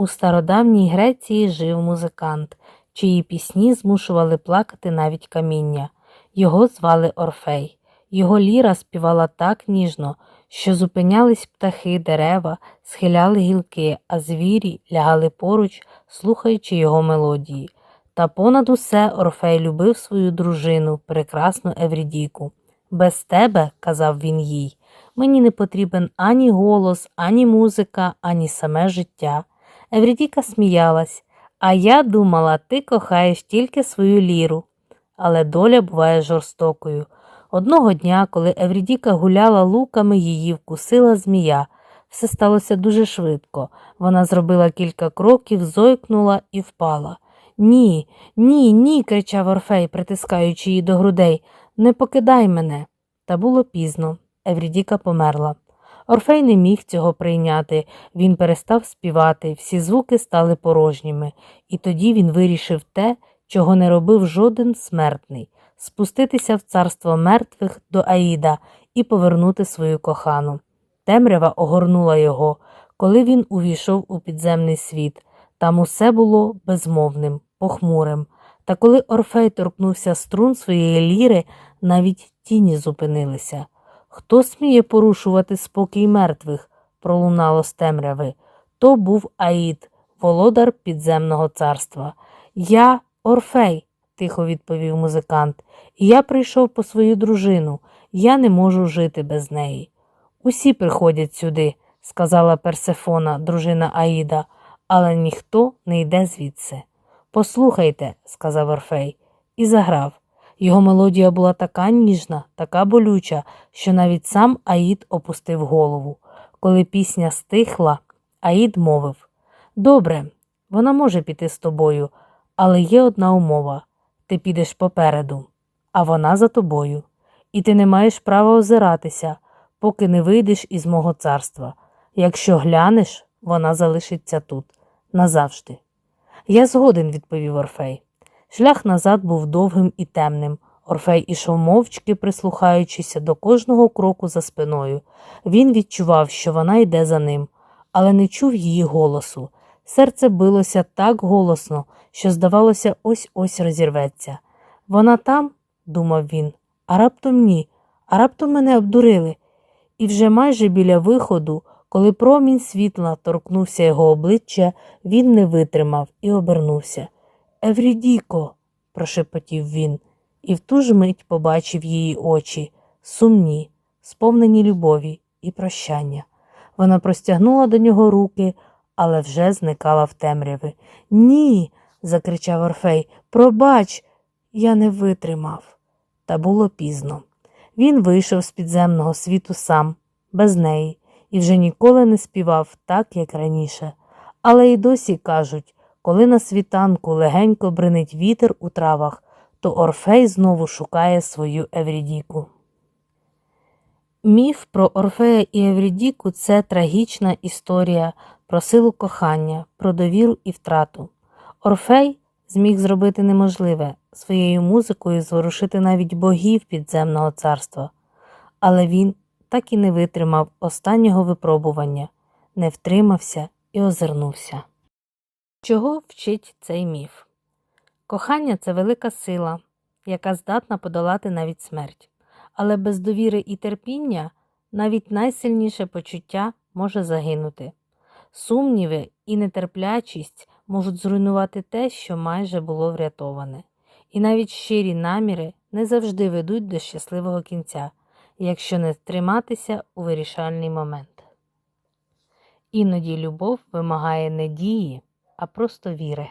У стародавній Греції жив музикант, чиї пісні змушували плакати навіть каміння. Його звали Орфей. Його ліра співала так ніжно, що зупинялись птахи, дерева, схиляли гілки, а звірі лягали поруч, слухаючи його мелодії. Та понад усе Орфей любив свою дружину, прекрасну Еврідіку. Без тебе, казав він їй, мені не потрібен ані голос, ані музика, ані саме життя. Еврідіка сміялась, а я думала, ти кохаєш тільки свою ліру. Але доля буває жорстокою. Одного дня, коли Еврідіка гуляла луками, її вкусила змія. Все сталося дуже швидко. Вона зробила кілька кроків, зойкнула і впала. Ні, ні, ні, кричав Орфей, притискаючи її до грудей. Не покидай мене. Та було пізно. Еврідіка померла. Орфей не міг цього прийняти, він перестав співати, всі звуки стали порожніми, і тоді він вирішив те, чого не робив жоден смертний спуститися в царство мертвих до Аїда і повернути свою кохану. Темрява огорнула його, коли він увійшов у підземний світ. Там усе було безмовним, похмурим. Та коли Орфей торкнувся струн своєї ліри, навіть тіні зупинилися. Хто сміє порушувати спокій мертвих? пролунало з темряви. То був Аїд, володар підземного царства. Я Орфей, тихо відповів музикант, і я прийшов по свою дружину. Я не можу жити без неї. Усі приходять сюди, сказала Персефона, дружина Аїда, але ніхто не йде звідси. Послухайте, сказав Орфей, і заграв. Його мелодія була така ніжна, така болюча, що навіть сам Аїд опустив голову. Коли пісня стихла, Аїд мовив Добре, вона може піти з тобою, але є одна умова ти підеш попереду, а вона за тобою, і ти не маєш права озиратися, поки не вийдеш із мого царства. Якщо глянеш, вона залишиться тут назавжди. Я згоден, відповів Орфей. Шлях назад був довгим і темним. Орфей ішов мовчки, прислухаючися до кожного кроку за спиною. Він відчував, що вона йде за ним, але не чув її голосу. Серце билося так голосно, що, здавалося, ось ось розірветься. Вона там, думав він, а раптом ні, а раптом мене обдурили. І вже майже біля виходу, коли промінь світла торкнувся його обличчя, він не витримав і обернувся. Еврідіко, прошепотів він, і в ту ж мить побачив її очі, сумні, сповнені любові і прощання. Вона простягнула до нього руки, але вже зникала в темряві. Ні, закричав Орфей, пробач, я не витримав. Та було пізно. Він вийшов з підземного світу сам, без неї, і вже ніколи не співав так, як раніше. Але й досі кажуть, коли на світанку легенько бринить вітер у травах, то Орфей знову шукає свою Еврідіку. Міф про Орфея і Еврідіку це трагічна історія про силу кохання, про довіру і втрату. Орфей зміг зробити неможливе своєю музикою зворушити навіть богів підземного царства, але він так і не витримав останнього випробування, не втримався і озирнувся. Чого вчить цей міф? Кохання це велика сила, яка здатна подолати навіть смерть, але без довіри і терпіння навіть найсильніше почуття може загинути. Сумніви і нетерплячість можуть зруйнувати те, що майже було врятоване, і навіть щирі наміри не завжди ведуть до щасливого кінця, якщо не триматися у вирішальний момент. Іноді любов вимагає не дії, а просто віри.